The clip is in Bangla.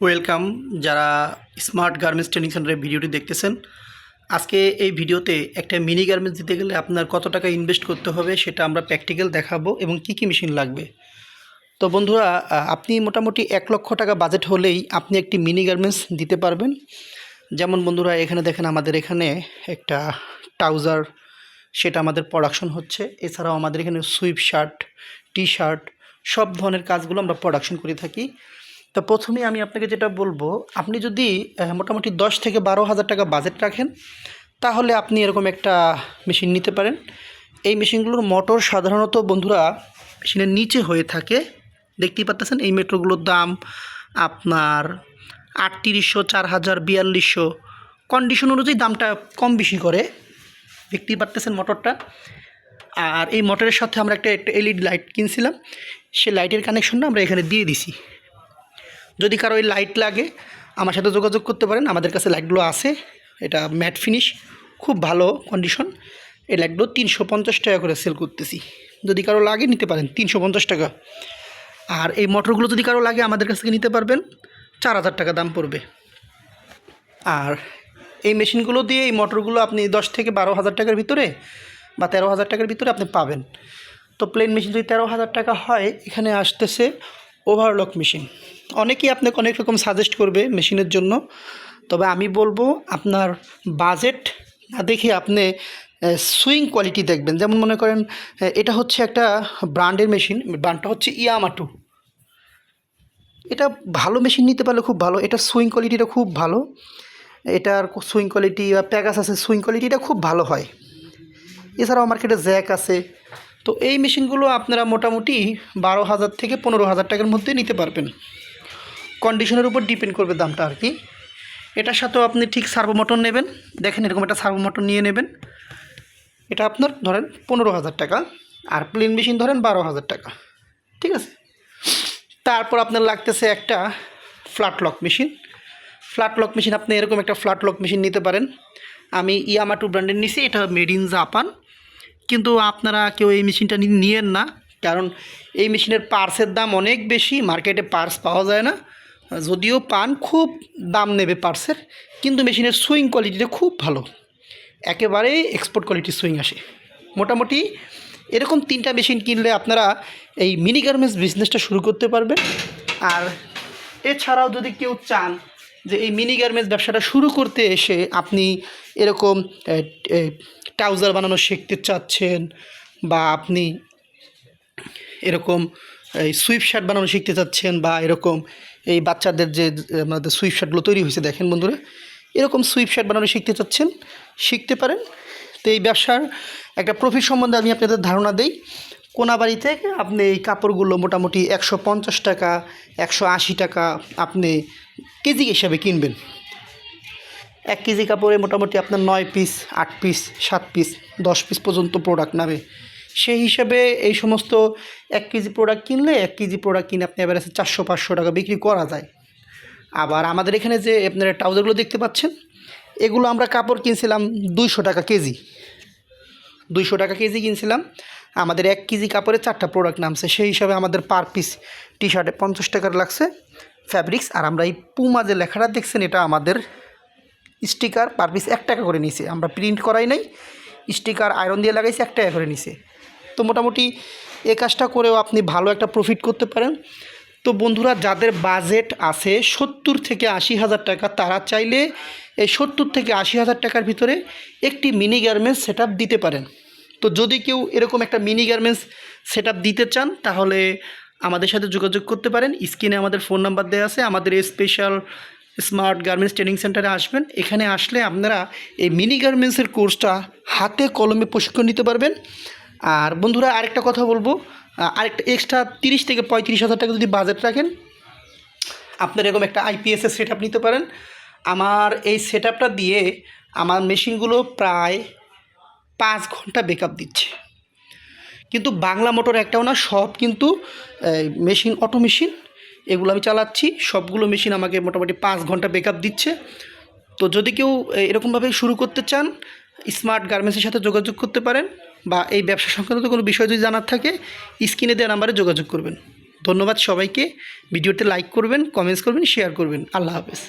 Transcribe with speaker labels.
Speaker 1: ওয়েলকাম যারা স্মার্ট গার্মেন্টস ট্রেনিং সেন্টারের ভিডিওটি দেখতেছেন। আজকে এই ভিডিওতে একটা মিনি গার্মেন্টস দিতে গেলে আপনার কত টাকা ইনভেস্ট করতে হবে সেটা আমরা প্র্যাকটিক্যাল দেখাবো এবং কী কী মেশিন লাগবে। তো বন্ধুরা আপনি মোটামুটি এক লক্ষ টাকা বাজেট হলেই আপনি একটি মিনি গার্মেন্টস দিতে পারবেন। যেমন বন্ধুরা, এখানে দেখেন আমাদের এখানে একটা ট্রাউজার সেটা আমাদের প্রোডাকশন হচ্ছে। এছাড়াও আমাদের এখানে সুইপ শার্ট টি শার্ট সব ধরনের কাজগুলো আমরা প্রোডাকশন করে থাকি। তো প্রথমে আমি আপনাকে যেটা বলব, আপনি যদি মোটামুটি দশ থেকে বারো হাজার টাকা বাজেট রাখেন, তাহলে আপনি এরকম একটা মেশিন নিতে পারেন। এই মেশিনগুলোর মোটর সাধারণত বন্ধুরা মেশিনের নিচে হয়ে থাকে। দেখতেই পাচ্ছেন এই মেট্রোগুলোর দাম আপনার আটত্রিশশো চার হাজার বিয়াল্লিশশো। কন্ডিশন অনুযায়ী দামটা কম বেশি করে। দেখতেই পারতেছেন মোটরটা আর এই মোটরের সাথে আমরা একটা এলইডি লাইট কিনছিলাম। সেই লাইটের কানেকশনটা আমরা এখানে দিয়ে দিছি। যদি কারও ওই লাইট লাগে, আমার সাথে যোগাযোগ করতে পারেন। আমাদের কাছে লাইটগুলো আছে। এটা ম্যাট ফিনিশ খুব ভালো কন্ডিশন এই লাইটগুলো তিনশো পঞ্চাশ টাকা করে সেল করতেছি। যদি কারও লাগে নিতে পারেন, তিনশো পঞ্চাশ টাকা। আর এই মোটরগুলো যদি কারও লাগে, আমাদের কাছ থেকে নিতে পারবেন, চার হাজার টাকা দাম পড়বে। আর এই মেশিনগুলো দিয়ে এই মোটরগুলো আপনি দশ থেকে বারো হাজার টাকার ভিতরে বা তেরো হাজার টাকার ভিতরে আপনি পাবেন। তো প্লেন মেশিন যদি তেরো হাজার টাকা হয়, এখানে আসতেছে ওভারলক মেশিন অনেকেই আপনাকে অনেক রকম সাজেস্ট করবে মেশিনের জন্য। তবে আমি বলব, আপনার বাজেট না দেখে আপনি সুইং কোয়ালিটি দেখবেন। যেমন মনে করেন এটা হচ্ছে একটা ব্র্যান্ডের মেশিন ব্র্যান্ডটা হচ্ছে ইয়ামাটু এটা ভালো মেশিন নিতে পারলে খুব ভালো এটার সুইং কোয়ালিটিটা খুব ভালো। এটার সুইং কোয়ালিটি বা প্যাগাস আছে সুইং কোয়ালিটিটা খুব ভালো হয়। এছাড়াও মার্কেটে জ্যাক আছে। তো এই মেশিনগুলো আপনারা মোটামুটি বারো হাজার থেকে পনেরো হাজার টাকার মধ্যে নিতে পারবেন। কন্ডিশনের উপর ডিপেন্ড করবে দামটা আর কি। এটার সাথেও আপনি ঠিক সার্ভো মোটর নেবেন। দেখেন এরকম একটা সার্ভো মোটর নিয়ে নেবেন। এটা আপনার ধরেন পনেরো হাজার টাকা আর প্লেন মেশিন ধরেন বারো হাজার টাকা। ঠিক আছে? তারপর আপনার লাগতেছে একটা flat lock machine. Flat lock machine আপনি এরকম একটা ফ্ল্যাট লক মেশিন নিতে পারেন। আমি ইয়ামাটু ব্র্যান্ডের নিছি, এটা মেড ইন জাপান। কিন্তু আপনারা কেউ এই মেশিনটা নিয়েন না। কারণ এই মেশিনের পার্সের দাম অনেক বেশি, মার্কেটে পার্স পাওয়া যায় না। যদিও পান, খুব দাম নেবে পার্সের কিন্তু মেশিনের সুইং কোয়ালিটিটা খুব ভালো। একেবারেই এক্সপোর্ট কোয়ালিটির সুইং আসে। মোটামুটি এরকম তিনটা মেশিন কিনলে আপনারা এই মিনি গার্মেন্টস বিজনেসটা শুরু করতে পারবেন। আর এছাড়াও যদি কেউ চান যে এই মিনি গার্মেন্টস ব্যবসাটা শুরু করতে এসে আপনি এরকম ট্রাউজার বানানো শিখতে চাচ্ছেন বা আপনি এরকম এই সুইপ শার্ট বানানো শিখতে চাচ্ছেন বা এরকম এই বাচ্চাদের যে আমাদের সুইপ শার্টগুলো তৈরি হয়েছে, দেখেন বন্ধুরা, এরকম সুইপ শার্ট বানানো শিখতে চাচ্ছেন, শিখতে পারেন। তো এই ব্যবসার একটা প্রফিট সম্বন্ধে আমি আপনাদের ধারণা দেই। কোনাবাড়ি থেকে আপনি এই কাপড়গুলো মোটামুটি একশো পঞ্চাশ টাকা, একশো আশি টাকা আপনি কেজি হিসাবে কিনবেন। এক কেজি কাপড়ে মোটামুটি আপনার নয় পিস, আট পিস, সাত পিস, দশ পিস পর্যন্ত প্রোডাক্ট নামে। সেই হিসাবে এই সমস্ত এক কেজি প্রোডাক্ট কিনলে এক কেজি প্রোডাক্ট কিনে আপনি এবার আছে চারশো পাঁচশো টাকা বিক্রি করা যায়। আবার আমাদের এখানে যে আপনারা ট্রাউজারগুলো দেখতে পাচ্ছেন, এগুলো আমরা কাপড় কিনছিলাম দুইশো টাকা কেজি। দুইশো টাকা কেজি কিনছিলাম। আমাদের এক কেজি কাপড়ে চারটা প্রোডাক্ট নামছে। সেই হিসাবে আমাদের পার পিস টি শার্টে পঞ্চাশ টাকার লাগছে ফ্যাব্রিক্স আর আমরা এই পুমা যে লেখাটা দেখছেন, এটা আমাদের স্টিকার পার পিস এক টাকা করে নিছে আমরা প্রিন্ট করাই নাই স্টিকার আয়রন দিয়ে লাগাইছি, এক টাকা করে নিছে তো মোটামুটি এ কাজটা করেও আপনি ভালো একটা প্রফিট করতে পারেন। তো বন্ধুরা, যাদের বাজেট আছে সত্তর থেকে আশি হাজার টাকা, তারা চাইলে এই সত্তর থেকে আশি হাজার টাকার ভিতরে একটি মিনি গার্মেন্টস সেট দিতে পারেন। তো যদি কেউ এরকম একটা মিনি গার্মেন্টস সেট দিতে চান, তাহলে আমাদের সাথে যোগাযোগ করতে পারেন। স্ক্রিনে আমাদের ফোন নাম্বার দেওয়া আছে, আমাদের স্পেশাল স্মার্ট গার্মেন্টস ট্রেনিং সেন্টারে আসবেন। এখানে আসলে আপনারা এই মিনি গার্মেন্টসের কোর্সটা হাতে কলমে প্রশিক্ষণ নিতে পারবেন। আর বন্ধুরা, আরেকটা কথা বলব আরেকটা এক্সট্রা তিরিশ থেকে পঁয়ত্রিশ হাজার টাকা যদি বাজেট রাখেন, আপনার এরকম একটা আইপিএসের সেট নিতে পারেন। আমার এই সেট দিয়ে আমার মেশিনগুলো প্রায় পাঁচ ঘণ্টা বেকআপ দিচ্ছে। কিন্তু বাংলা মোটর একটাও না, সব কিন্তু মেশিন অটো মেশিন এগুলো আমি চালাচ্ছি, সবগুলো মেশিন আমাকে মোটামুটি পাঁচ ঘণ্টা বেকআপ দিচ্ছে। তো যদি কেউ এরকমভাবে শুরু করতে চান স্মার্ট গার্মেন্টসের সাথে যোগাযোগ করতে পারেন, বা এই ব্যবসা সংক্রান্ত কোনো বিষয় যদি জানার থাকে, স্ক্রিনে দেওয়া নাম্বারে যোগাযোগ করবেন। ধন্যবাদ সবাইকে, ভিডিওতে লাইক করবেন কমেন্টস করবেন শেয়ার করবেন। আল্লাহ হাফেজ।